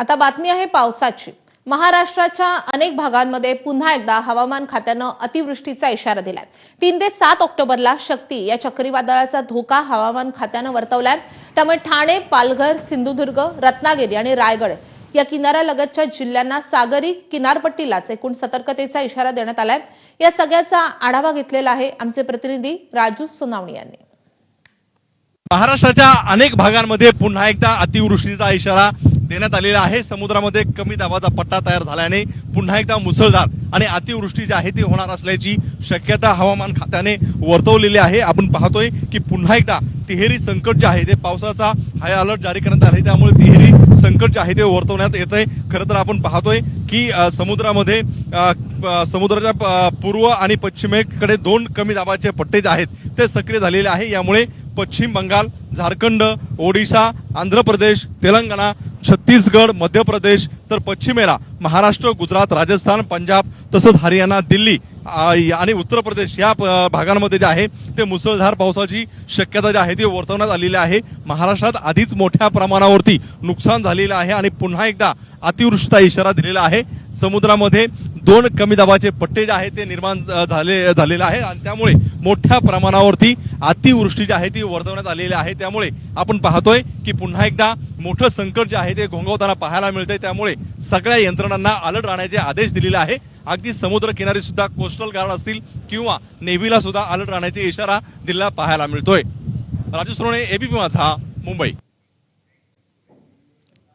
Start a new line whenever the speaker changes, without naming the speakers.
आता बातमी आहे पावसाची. महाराष्ट्राच्या अनेक भागांमध्ये पुन्हा एकदा हवामान खात्यानं अतिवृष्टीचा इशारा दिलाय. तीन ते सात ऑक्टोबरला शक्ती या चक्रीवादळाचा धोका हवामान खात्यानं वर्तवलाय. त्यामुळे ठाणे पालघर सिंधुदुर्ग रत्नागिरी आणि रायगड या किनाऱ्यालगतच्या जिल्ह्यांना सागरी किनारपट्टीलाच एकूण सतर्कतेचा इशारा देण्यात आलाय. या सगळ्याचा आढावा घेतलेला आहे आमचे प्रतिनिधी राजू सोनावणी यांनी.
महाराष्ट्राच्या अनेक भागांमध्ये पुन्हा एकदा अतिवृष्टीचा इशारा देण्यात आलेला आहे. समुद्रामध्ये कमी दाबाचा पट्टा तयार झाल्याने पुन्हा एकदा मुसळधार आणि अतिवृष्टी जी आहे ती होणार असल्याची शक्यता हवामान खात्याने वर्तवलेली आहे. आपण पाहतोय की पुन्हा एकदा तिहेरी संकट जे आहे ते पावसाचा हाय अलर्ट जारी करण्यात आले त्यामुळे तिहेरी संकट जे आहे ते वर्तवण्यात येत आहे खरं तर आपण पाहतोय की समुद्रामध्ये समुद्राच्या पूर्व आणि पश्चिमेकडे दोन कमी दाबाचे पट्टे जे आहेत ते सक्रिय झालेले आहे. यामुळे पश्चिम बंगाल झारखंड ओडिशा आंध्र प्रदेश तेलंगणा छत्तीसगड मध्य प्रदेश तर पश्चिमेला महाराष्ट्र गुजरात राजस्थान पंजाब तसंच हरियाणा दिल्ली आणि उत्तर प्रदेश या भागांमध्ये जे आहे ते मुसळधार पावसाची शक्यता जी आहे ती वर्तवण्यात आलेली आहे. महाराष्ट्रात आधीच मोठ्या प्रमाणावरती नुकसान झालेलं आहे आणि पुन्हा एकदा अतिवृष्टीचा इशारा दिलेला आहे. समुद्रामध्ये दोन कमी दाबाचे पट्टे जे आहेत ते निर्माण झाले झालेले आहे आणि त्यामुळे मोठ्या प्रमाणावरती अतिवृष्टी जी आहे ती वर्तवण्यात आलेली आहे. त्यामुळे आपण पाहतोय की पुन्हा एकदा मोठं संकट जे आहे ते घोंगवताना पाहायला मिळतंय. त्यामुळे सगळ्या यंत्रणांना अलर्ट राहण्याचे आदेश दिलेले आहे. अगदी समुद्र किनारी सुद्धा कोस्टल गार्ड असतील किंवा नेव्हीला सुद्धा अलर्ट राहण्याचे इशारा दिलेला पाहायला मिळतोय. राजू सोने एबीपी माझा मुंबई.